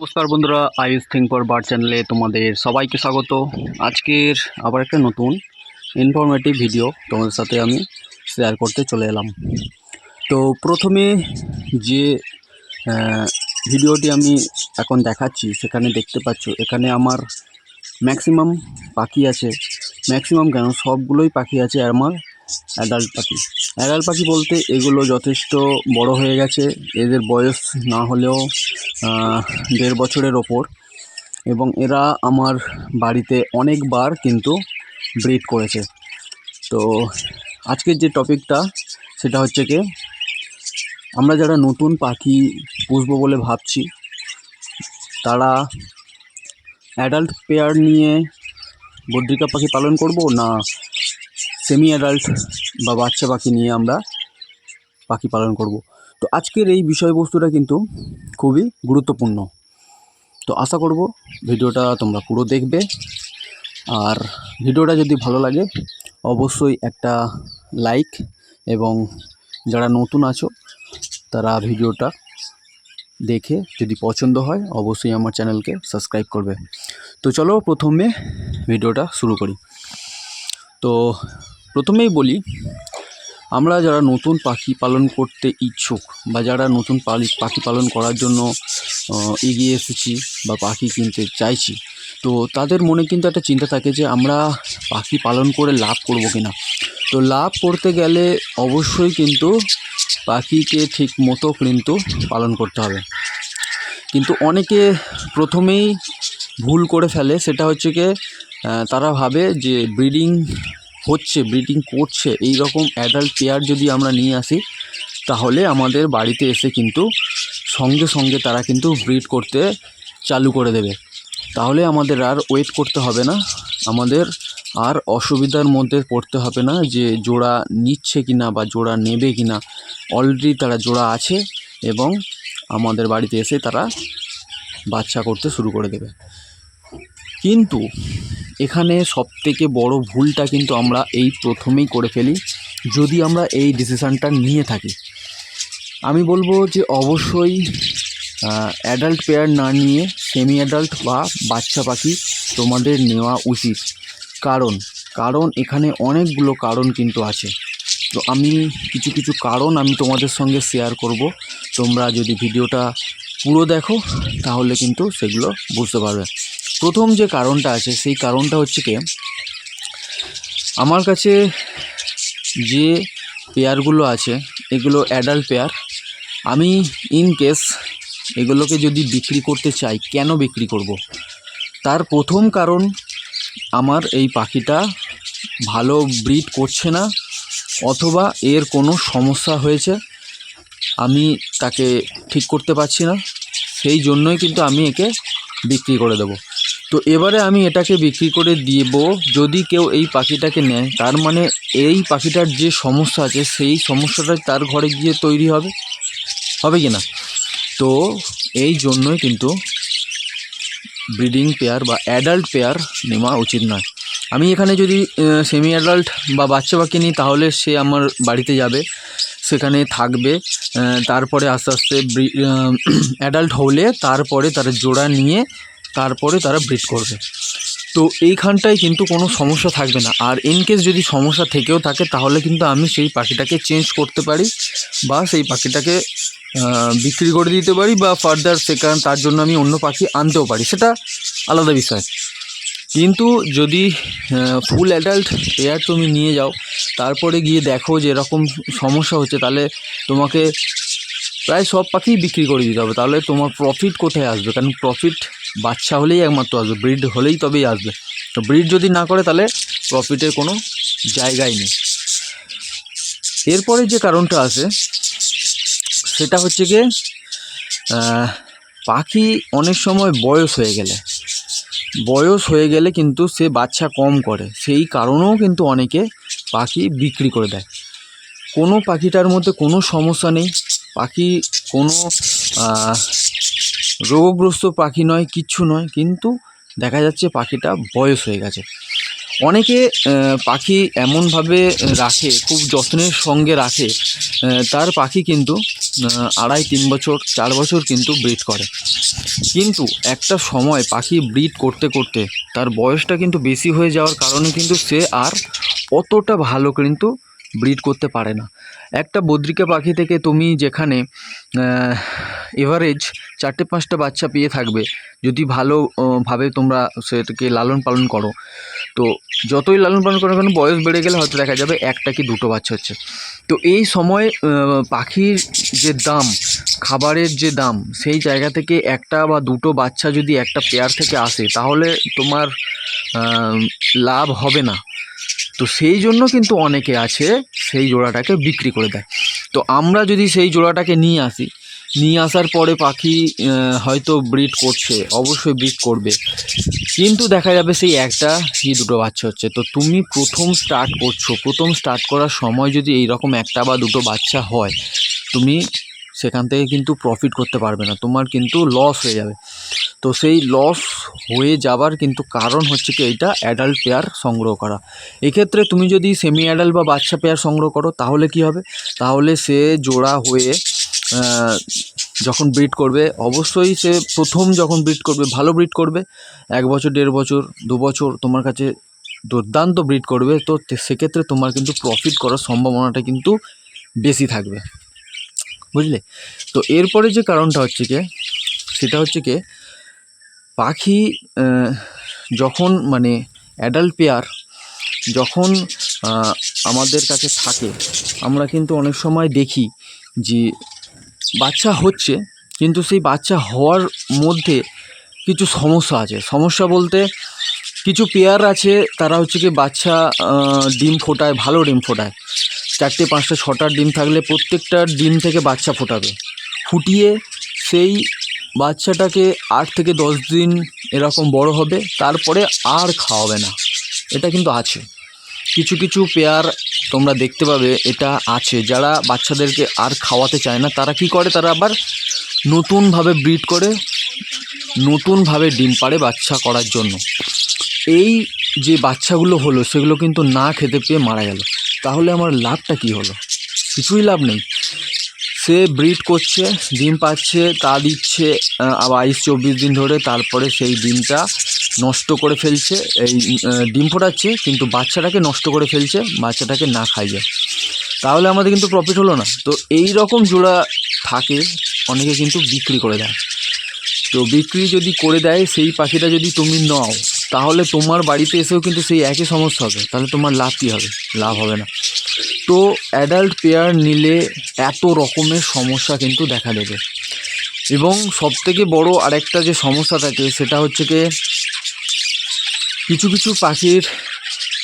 নমস্কার বন্ধুরা আইস think for bird চ্যানেলে তোমাদের সবাইকে স্বাগত। আজকের আবার একটা নতুন ইনফরমেটিভ ভিডিও তোমাদের সাথে আমি শেয়ার করতে চলে এলাম। তো প্রথমে যে ভিডিওটি আমি এখন দেখাচ্ছি, সেখানে দেখতে পাচ্ছ, এখানে আমার ম্যাক্সিমাম পাখি আছে। ম্যাক্সিমাম কেন? সবগুলোই পাখি আছে আমার অ্যাডাল্ট পাখি। অ্যাডাল্ট পাখি বলতে এগুলো যথেষ্ট বড় হয়ে গেছে। এদের বয়স না হলেও দেড় বছরের ওপর। এবং এরা আমার বাড়িতে অনেকবার কিন্তু ব্রিড করেছে। তো আজকের যে টপিকটা, সেটা হচ্ছে কি, আমরা যারা নতুন পাখি পুষবো বলে ভাবছি, তারা অ্যাডাল্ট পেয়ার নিয়ে বদ্রিকা পাখি পালন করব না সেমি অ্যাডাল্ট বা বাচ্চা পাখি নিয়ে আমরা পাখি পালন করব। তো আজকের এই বিষয়বস্তুটা কিন্তু খুবই গুরুত্বপূর্ণ। তো আশা করব ভিডিওটা তোমরা পুরো দেখবে। আর ভিডিওটা যদি ভালো লাগে, অবশ্যই একটা লাইক এবং যারা নতুন আছো, তারা ভিডিওটা দেখে যদি পছন্দ হয়, অবশ্যই আমার চ্যানেলকে সাবস্ক্রাইব করবে। তো চলো প্রথমে ভিডিওটা শুরু করি। তো প্রথমেই বলি, আমরা যারা নতুন পাখি পালন করতে ইচ্ছুক বা যারা নতুন পাখি পালন করার জন্য এগিয়ে এসেছি বা পাখি কিনতে চাইছি, তো তাদের মনে কিন্তু একটা চিন্তা থাকে যে আমরা পাখি পালন করে লাভ করব কিনা। তো লাভ করতে গেলে অবশ্যই কিন্তু পাখিকে ঠিক মতো কিন্তু পালন করতে হবে। কিন্তু অনেকে প্রথমেই ভুল করে ফেলে, সেটা হচ্ছে কি তারা ভাবে যে ব্রিডিং হচ্ছে ব্রিডিং করছে এই রকম অ্যাডাল্ট পেয়ার যদি আমরা নিয়ে আসি, তাহলে আমাদের বাড়িতে এসে কিন্তু সঙ্গে সঙ্গে তারা কিন্তু ব্রিড করতে চালু করে দেবে। তাহলে আমাদের আর ওয়েট করতে হবে না। আমাদের আর অসুবিধার মধ্যে পড়তে হবে না যে জোড়া নিচ্ছে কি না বা জোড়া নেবে কি না অলরেডি তারা জোড়া আছে এবং আমাদের বাড়িতে এসে তারা বাচ্চা করতে শুরু করে দেবে। কিন্তু এখানে সবথেকে বড় ভুলটা কিন্তু আমরা এই প্রথমেই করে ফেলি যদি আমরা এই ডিসিশানটা নিয়ে থাকি। আমি বলব যে অবশ্যই অ্যাডাল্ট পেয়ার না নিয়ে সেমি অ্যাডাল্ট বা বাচ্চা পাখি তোমাদের নেওয়া উচিত। কারণ কারণ এখানে অনেকগুলো কারণ কিন্তু আছে। তো আমি কিছু কিছু কারণ আমি তোমাদের সঙ্গে শেয়ার করব। তোমরা যদি ভিডিওটা পুরো দেখো, তাহলে কিন্তু সেগুলো বুঝতে পারবে। প্রথম যে কারণটা আছে, সেই কারণটা হচ্ছে কি, আমার কাছে যে পেয়ারগুলো আছে, এগুলো অ্যাডাল্ট পেয়ার, আমি ইন কেস এগুলোকে যদি বিক্রি করতে চাই, কেন বিক্রি করব। তার প্রথম কারণ, আমার এই পাখিটা ভালো ব্রিড করছে না, অথবা এর কোনো সমস্যা হয়েছে, আমি তাকে ঠিক করতে পারছি না, সেই জন্যই কিন্তু আমি একে বিক্রি করে দেবো তো এবারে আমি এটাকে বিক্রি করে দিব, যদি কেউ এই পাখিটাকে নেয়, তার মানে এই পাখিটার যে সমস্যা আছে, সেই সমস্যাটা তার ঘরে গিয়ে তৈরি হবে হবে কি না? তো এই জন্যই কিন্তু ব্রিডিং পেয়ার বা অ্যাডাল্ট পেয়ার নেওয়া উচিত নয়। আমি এখানে যদি সেমি অ্যাডাল্ট বা বাচ্চা পাখি নিই, তাহলে সে আমার বাড়িতে যাবে, সেখানে থাকবে তারপরে আস্তে আস্তে অ্যাডাল্ট হলে তারপরে তার জোড়া নিয়ে তারপরে তারা ব্রিড করবে। তো এইখানটায় কিন্তু কোনো সমস্যা থাকবে না। আর ইন কেস যদি সমস্যা থেকেও থাকে, তাহলে কিন্তু আমি সেই পাখিটাকে চেঞ্জ করতে পারি বা সেই পাখিটাকে বিক্রি করে দিতে পারি বা ফার্দার সেখান তার জন্য আমি অন্য পাখি আনতেও পারি। সেটা আলাদা বিষয়। কিন্তু যদি ফুল অ্যাডাল্ট পেয়ার তুমি নিয়ে যাও, তারপরে গিয়ে দেখো যে এরকম সমস্যা হচ্ছে, তাহলে তোমাকে প্রায় সব পাখিই বিক্রি করে দিতে হবে। তাহলে তোমার প্রফিট কোথায় আসবে? কারণ প্রফিট বাচ্চা হলেই একমাত্র আসবে ব্রিড হলেই তবেই আসবে। তো ব্রিড যদি না করে তাহলে প্রফিটের কোনো জায়গাই নেই। এরপরে যে কারণটা আছে, সেটা হচ্ছে গিয়ে পাখি অনেক সময় বয়স হয়ে গেলে, বয়স হয়ে গেলে কিন্তু সে বাচ্চা কম করে। সেই কারণেও কিন্তু অনেকে পাখি বিক্রি করে দেয়। কোনো পাখিটার মধ্যে কোনো সমস্যা নেই। পাখি কোনো রোগগ্রস্ত পাখি নয়, কিচ্ছু নয়, কিন্তু দেখা যাচ্ছে পাখিটা বয়স হয়ে গেছে। অনেকে পাখি এমনভাবে রাখে, খুব যত্নের সঙ্গে রাখে তার পাখি কিন্তু আড়াই, তিন বছর, চার বছর কিন্তু ব্রিড করে। কিন্তু একটা সময় পাখি ব্রিড করতে করতে তার বয়সটা কিন্তু বেশি হয়ে যাওয়ার কারণে কিন্তু সে আর অতটা ভালো কিন্তু ব্রিড করতে পারে না। একটা বদ্রিকা পাখি থেকে তুমি যেখানে এভারেজ চারটে পাঁচটা বাচ্চা পেয়ে থাকবে যদি ভালো আহ, ভাবে তোমরা সেটাকে লালন পালন করো। তো যতই লালন পালন করো কেন বয়স বেড়ে গেলে হয়তো দেখা যাবে একটা কি দুটো বাচ্চা হচ্ছে। তো এই সময় পাখির যে দাম খাবারের যে দাম সেই জায়গা থেকে একটা বা দুটো বাচ্চা যদি একটা পেয়ার থেকে আসে তাহলে তোমার লাভ হবে না। তো সেই জন্য কিন্তু অনেকে আছে সেই জোড়াটাকে বিক্রি করে দেয়। তো আমরা যদি সেই জোড়াটাকে নিয়ে আসি, নিয়ে আসার পরে পাখি হয়তো ব্রিড করছে, অবশ্যই ব্রিড করবে। কিন্তু দেখা যাবে সেই একটা কি দুটো বাচ্চা হচ্ছে। তো তুমি প্রথম স্টার্ট করছ, প্রথম স্টার্ট করার সময় যদি এই রকম একটা বা দুটো বাচ্চা হয়, তুমি সেখান থেকে কিন্তু প্রফিট করতে পারবে না। তোমার কিন্তু লস হয়ে যাবে। তো সেই লস হয়ে যাবার কিন্তু কারণ হচ্ছে কি এইটা অ্যাডাল্ট পেয়ার সংগ্রহ করা। এক্ষেত্রে তুমি যদি সেমি অ্যাডাল্ট বা বাচ্চা পেয়ার সংগ্রহ করো, তাহলে কি হবে? তাহলে সে জোড়া হয়ে যখন ব্রিড করবে, অবশ্যই সে প্রথম যখন ব্রিড করবে, ভালো ব্রিড করবে, এক বছর, দেড় বছর, দু বছর তোমার কাছে দুর্দান্ত ব্রিড করবে, তো সেক্ষেত্রে তোমার কিন্তু প্রফিট করার সম্ভাবনাটা কিন্তু বেশি থাকবে। বুঝলে? তো এরপরে যে কারণটা হচ্ছে কি, সেটা হচ্ছে কি, পাখি যখন মানে অ্যাডাল্ট পেয়ার যখন আমাদের কাছে থাকে, আমরা কিন্তু অনেক সময় দেখি যে বাচ্চা হচ্ছে, কিন্তু সেই বাচ্চা হওয়ার মধ্যে কিছু সমস্যা আছে। সমস্যা বলতে কিছু পেয়ার আছে, তারা হচ্ছে কি বাচ্চা ডিম ফোটায়, ভালো ডিম ফোটায়। চারটে, পাঁচটা, ছটা ডিম থাকলে প্রত্যেকটা ডিম থেকে বাচ্চা ফোটাবে। ফুটিয়ে সেই বাচ্চাটাকে আট থেকে দশ দিন এরকম বড় হবে, তারপরে আর খাওয়াবে না। এটা কিন্তু আছে। কিছু কিছু পেয়ার তোমরা দেখতে পাবে, এটা আছে। যারা বাচ্চাদেরকে আর খাওয়াতে চায় না, তারা কি করে? তারা আবার নতুনভাবে ব্রিড করে, নতুনভাবে ডিম পাড়ে বাচ্চা করার জন্য। এই যে বাচ্চাগুলো হলো, সেগুলো কিন্তু না খেতে পেয়ে মারা গেল। তাহলে আমার লাভটা কি হলো? কিছুই লাভ নেই। সে ব্রিড করছে, ডিম পাচ্ছে, তা দিচ্ছে বাইশ চব্বিশ দিন ধরে তারপরে সেই ডিমটা নষ্ট করে ফেলছে। এই ডিম ফোটাচ্ছে, কিন্তু বাচ্চাটাকে নষ্ট করে ফেলছে, বাচ্চাটাকে না খাইয়ে। তাহলে আমাদের কিন্তু প্রফিট হলো না। তো এই রকম জোড়া থাকে, অনেকে কিন্তু বিক্রি করে দেয়। তো বিক্রি যদি করে দেয়, সেই পাখিটা যদি তুমি নাও তাহলে তোমার বাড়িতে এসেও কিন্তু সেই একই সমস্যা হবে। তাহলে তোমার লাভ কী হবে? লাভ হবে না। তো অ্যাডাল্ট পেয়ার নিলে এত রকমের সমস্যা কিন্তু দেখা দেবে। এবং সবথেকে বড় আরেকটা যে সমস্যা থাকে সেটা হচ্ছে কি, কিছু কিছু পাখির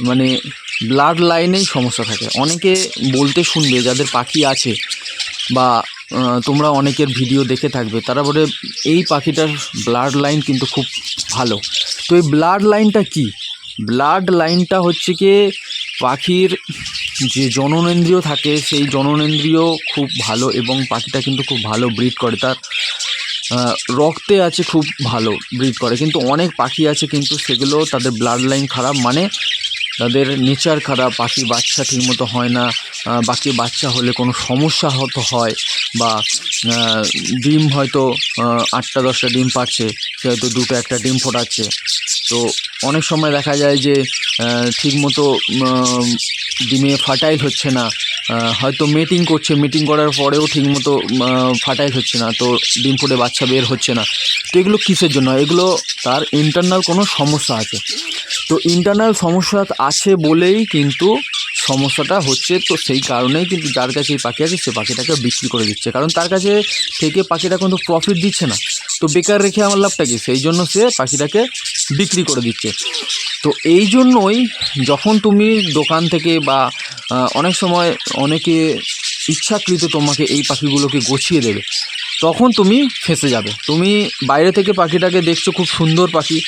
মানে ব্লাড লাইনেই সমস্যা থাকে। অনেকে বলতে শুনবে, যাদের পাখি আছে বা তোমরা অনেকের ভিডিও দেখে থাকবে, তারা বলে এই পাখিটার ব্লাড লাইন কিন্তু খুব ভালো। তো এই ব্লাড লাইনটা কি? ব্লাড লাইনটা হচ্ছে কি, পাখির যে জননেন্দ্রিয় থাকে, সেই জননেন্দ্রিয় খুব ভালো এবং পাখিটা কিন্তু খুব ভালো ব্রিড করে। তার রক্তে আছে খুব ভালো ব্রিড করে। কিন্তু অনেক পাখি আছে কিন্তু সেগুলো তাদের ব্লাড লাইন খারাপ। মানে তাদের নেচার খারাপ পাখির বাচ্চা ঠিকমতো হয় না বাকি বাচ্চা হলে কোনো সমস্যা হতো হয় বা ডিম হয়তো আটটা দশটা ডিম পাচ্ছে, সে হয়তো দুটো একটা ডিম ফোটাচ্ছে। তো অনেক সময় দেখা যায় যে ঠিকমতো ডিমে ফার্টাইল হচ্ছে না হয়তো মিটিং করছে মিটিং করার পরেও ঠিকমতো ফার্টাইল হচ্ছে না, তো ডিম ফুটে বাচ্চা বের হচ্ছে না। তো এগুলো কিসের জন্য? এগুলো তার ইন্টারনাল কোনো সমস্যা আছে। তো ইন্টারনাল সমস্যা আছে বলেই কিন্তু সমস্যাটা হচ্ছে, তো সেই কারণেই কিন্তু যার কাছে এই পাখি আছে, সে পাখিটাকে বিক্রি করে দিচ্ছে। কারণ তার কাছে থেকে পাখিটা কিন্তু প্রফিট দিচ্ছে না। তো বেকার রেখে আমার লাভটা কি? সেই জন্য সে পাখিটাকে বিক্রি করে দিচ্ছে। তো এই জন্যই যখন তুমি দোকান থেকে বা অনেক সময় অনেকে ইচ্ছাকৃত তোমাকে এই পাখিগুলোকে গছিয়ে দেবে, তখন তুমি ফেঁসে যাবে। তুমি বাইরে থেকে পাখিটাকে দেখছ, খুব সুন্দর পাখি।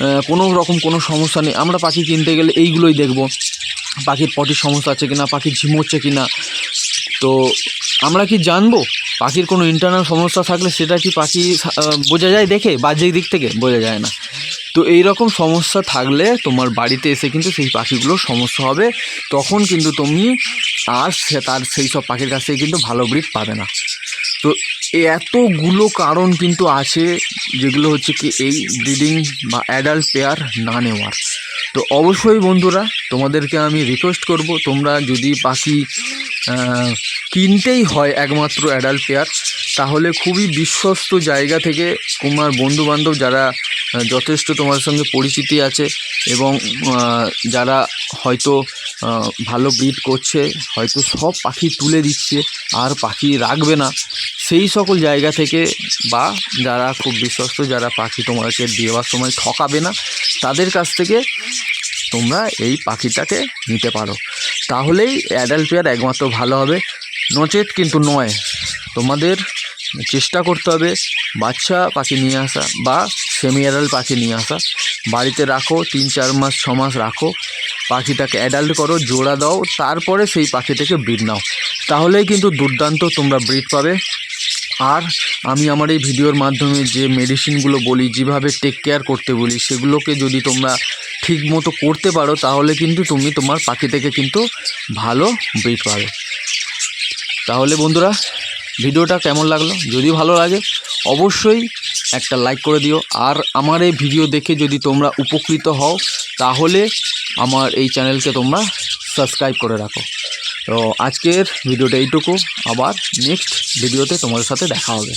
কোনো রকম কোনো সমস্যা নেই। আমরা পাখি কিনতে গেলে এইগুলোই দেখব। পাখির পটির সমস্যা আছে কিনা পাখি ঝিমোচ্ছে কিনা। তো আমরা কি জানব? পাখির কোনো ইন্টারনাল সমস্যা থাকলে সেটা কি পাখি বোঝা যায় দেখে? বাহ্যিক দিক থেকে বোঝা যায় না। তো এই রকম সমস্যা থাকলে তোমার বাড়িতে এসে কিন্তু সেই পাখিগুলোর সমস্যা হবে। তখন কিন্তু তুমি আর সে তার সেই সব পাখির কাছ থেকে কিন্তু ভালো ব্রিড পাবে না। তো এতগুলো কারণ কিন্তু আছে, যেগুলো হচ্ছে কি এই ব্রিডিং বা অ্যাডাল্ট পেয়ার না নেওয়ার। তো অবশ্যই বন্ধুরা, তোমাদেরকে আমি রিকোয়েস্ট করব, তোমরা যদি পাখি কিনতেই হয় একমাত্র অ্যাডাল্ট পেয়ার তাহলে খুবই বিশ্বস্ত জায়গা থেকে তোমার বন্ধুবান্ধব যারা যথেষ্ট তোমার সঙ্গে পরিচিতি আছে এবং যারা হয়তো ভালো ব্রিড করছে, হয়তো সব পাখি তুলে দিচ্ছে, আর পাখি রাখবে না, সেই সকল জায়গা থেকে বা যারা খুব বিশ্বস্ত, যারা পাখি তোমাকে দেওয়ার সময় ঠকাবে না, তাদের কাছ থেকে তোমরা এই পাখিটাকে নিতে পারো। তাহলেই অ্যাডাল্ট পেয়ার একমাত্র ভালো হবে। নচেত কিন্তু নয়, তোমাদের চেষ্টা করতে হবে বাচ্চা পাখি নিয়ে আসা বা সেমি অ্যাডাল্ট পাখি নিয়ে আসা। বাড়িতে রাখো, তিন, চার মাস, ছ মাস রাখো। পাখিটাকে অ্যাডাল্ট করো, জোড়া দাও, তারপরে সেই পাখি থেকে ব্রিড নাও। তাহলেই কিন্তু দুর্দান্ত তোমরা ব্রিড পাবে। আর আমি আমার এই ভিডিওর মাধ্যমে যে মেডিসিনগুলো বলি, যেভাবে টেক কেয়ার করতে বলি, সেগুলোকে যদি তোমরা ঠিক মতো করতে পারো, তাহলে কিন্তু তুমি তোমার পাখি থেকে কিন্তু ভালো ব্রিড পাবে। তাহলে বন্ধুরা, ভিডিওটা কেমন লাগল? যদি ভালো লাগে, অবশ্যই একটা লাইক করে দিও। আর আমার এই ভিডিও দেখে যদি তোমরা উপকৃত হও, তাহলে আমার এই চ্যানেলকে তোমরা সাবস্ক্রাইব করে রাখো। তো আজকের ভিডিওটা এইটুকু। আবার নেক্সট ভিডিওতে তোমাদের সাথে দেখা হবে।